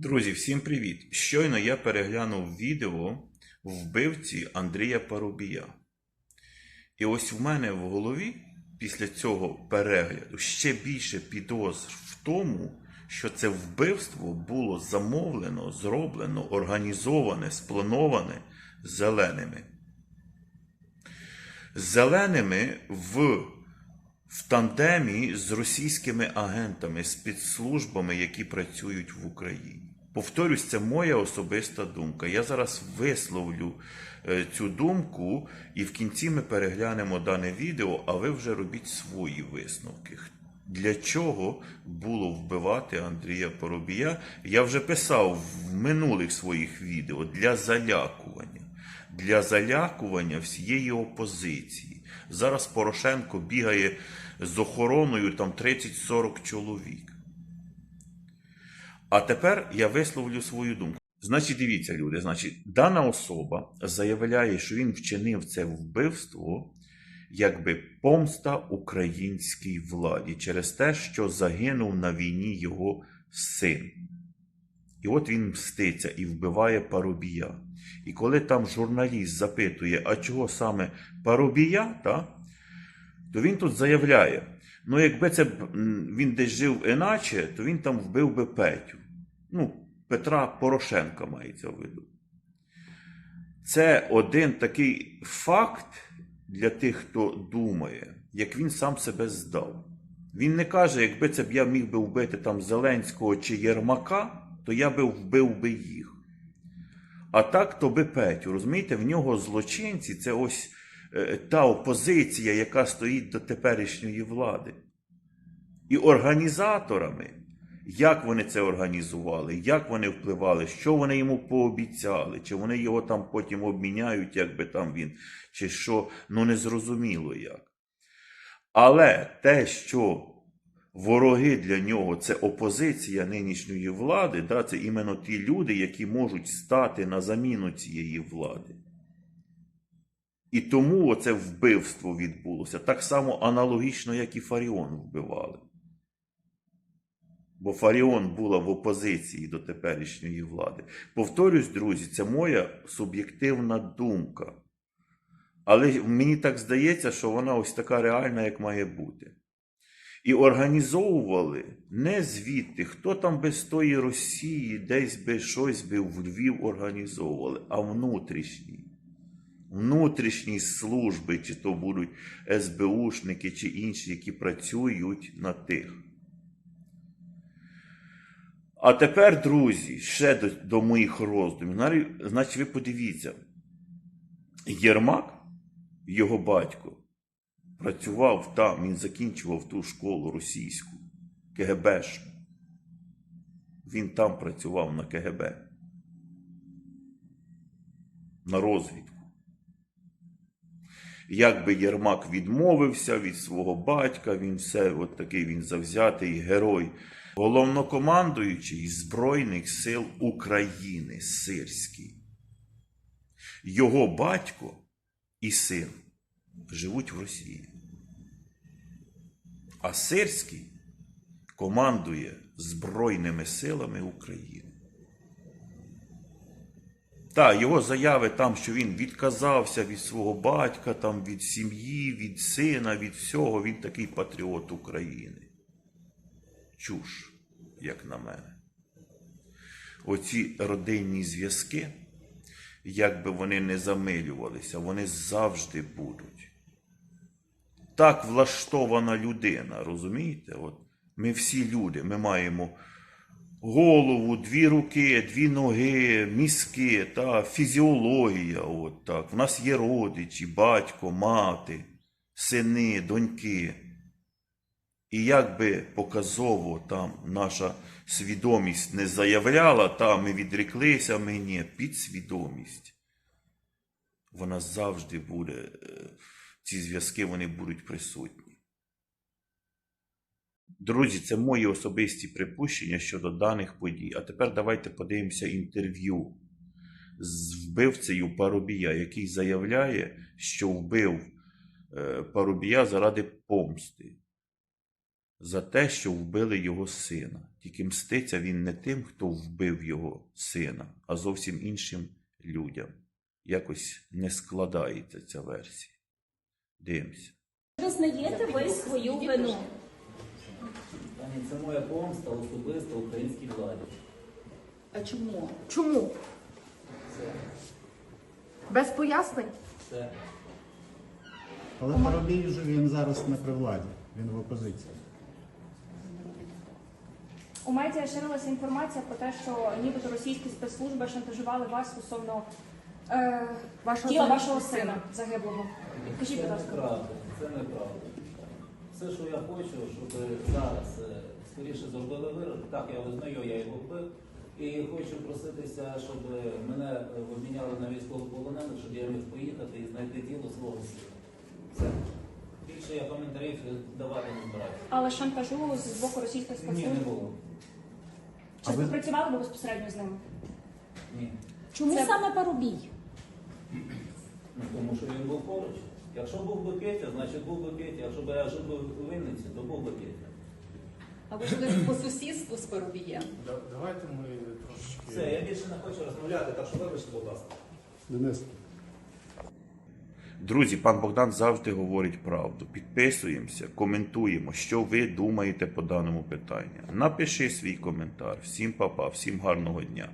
Друзі, всім привіт! Щойно я переглянув відео вбивці Андрія Парубія. І ось в мене в голові після цього перегляду ще більше підозр в тому, що це вбивство було замовлено, зроблено, організоване, сплановане зеленими. Зеленими в в тандемі з російськими агентами, спецслужбами, які працюють в Україні. Повторюсь, це моя особиста думка. Я зараз висловлю е, цю думку, і в кінці ми переглянемо дане відео, а ви вже робіть свої висновки. Для чого було вбивати Андрія Поробія? Я вже писав в минулих своїх відео для залякування, для залякування всієї опозиції. Зараз Порошенко бігає з охороною там 30-40 чоловік. А тепер я висловлю свою думку. Значить, дивіться, люди, значить, дана особа заявляє, що він вчинив це вбивство, якби помста українській владі через те, що загинув на війні його син. І от він мститься і вбиває Парубія. І коли там журналіст запитує, а чого саме Парубія, та, то він тут заявляє: ну, якби це він десь жив іначе, то він там вбив би Петю. Ну, Петра Порошенка мається в виду. Це один такий факт для тих, хто думає, як він сам себе здав. Він не каже, якби це б я міг би вбити там Зеленського чи Єрмака, то я би вбив би їх. А так то би Петю. Розумієте, в нього злочинці це ось е, та опозиція, яка стоїть до теперішньої влади. І організаторами, як вони це організували, як вони впливали, що вони йому пообіцяли, чи вони його там потім обміняють, як би там він, чи що, ну не зрозуміло як. Але те, що вороги для нього це опозиція нинішньої влади, да, це іменно ті люди, які можуть стати на заміну цієї влади. І тому оце вбивство відбулося так само аналогічно, як і Фаріон вбивали. Бо Фаріон була в опозиції до теперішньої влади. Повторюсь, друзі, це моя суб'єктивна думка. Але мені так здається, що вона ось така реальна, як має бути. І організовували не звідти, хто там без тої Росії, десь би щось би в Львів організовували, а внутрішні. Внутрішні служби, чи то будуть СБУшники, чи інші, які працюють на тих. А тепер, друзі, ще до, до моїх роздумів. Значить, ви подивіться, Єрмак, його батько, працював там, він закінчував ту школу російську, КГБшну. Він там працював на КГБ. На розвідку. Якби Єрмак відмовився від свого батька, він все от такий він завзятий герой, головнокомандуючий Збройних сил України Сирський. Його батько і син живуть в Росії. А Сирський командує Збройними силами України. Так, його заяви там, що він відказався від свого батька, там, від сім'ї, від сина, від всього, він такий патріот України. Чуш, як на мене. Оці родинні зв'язки, як би вони не замилювалися, вони завжди будуть. Так влаштована людина, розумієте? От ми всі люди, ми маємо голову, дві руки, дві ноги, мізки, та фізіологія. От так. В нас є родичі, батько, мати, сини, доньки. І як би показово там наша свідомість не заявляла, та ми відреклися, ми ні, підсвідомість. Вона завжди буде, е, ці зв'язки вони будуть присутні. Друзі, це мої особисті припущення щодо даних подій. А тепер давайте подивимося інтерв'ю з вбивцею Парубія, який заявляє, що вбив е, Парубія заради помсти. За те, що вбили його сина. Тільки мститься він не тим, хто вбив його сина, а зовсім іншим людям. Якось не складається ця версія. Дивимося. Визнаєте ви свою вину? Це моя помста особиста українській владі. А чому? Чому? Це, Без пояснень? це. Але Парубій вже він зараз не при владі, він в опозиції. У медіа ширилася інформація про те, що нібито російські спецслужби шантажували вас стосовно е, Вашого тіла сина? вашого сина загиблого. Це будь ласка. неправда. Це неправда. Все, що я хочу, щоб зараз е, скоріше зробили вирок. Так, я визнаю, я його вбив. І хочу проситися, щоб мене е, обміняли на військовополонених, щоб я міг поїхати і знайти тіло свого сина. Все. Більше я коментарів давати не збираюся. Але шантажу з боку російських Ні, не було. Чи співпрацювали ви безпосередньо з ними? Ні. Чому Це- саме Парубій? Ну, тому що він був поруч. Якщо був би Петя, значить був би Петя. Якщо б я жив би у Вінниці, то був би Петя. А ви жили по сусідству з Парубієм? Да- Давайте ми трошечки. Все, я більше не хочу розмовляти, так що вибачте, будь ласка. Денис, Друзі, пан Богдан завжди говорить правду. Підписуємося, коментуємо, що ви думаєте по даному питанню. Напиши свій коментар. Всім папа, всім гарного дня.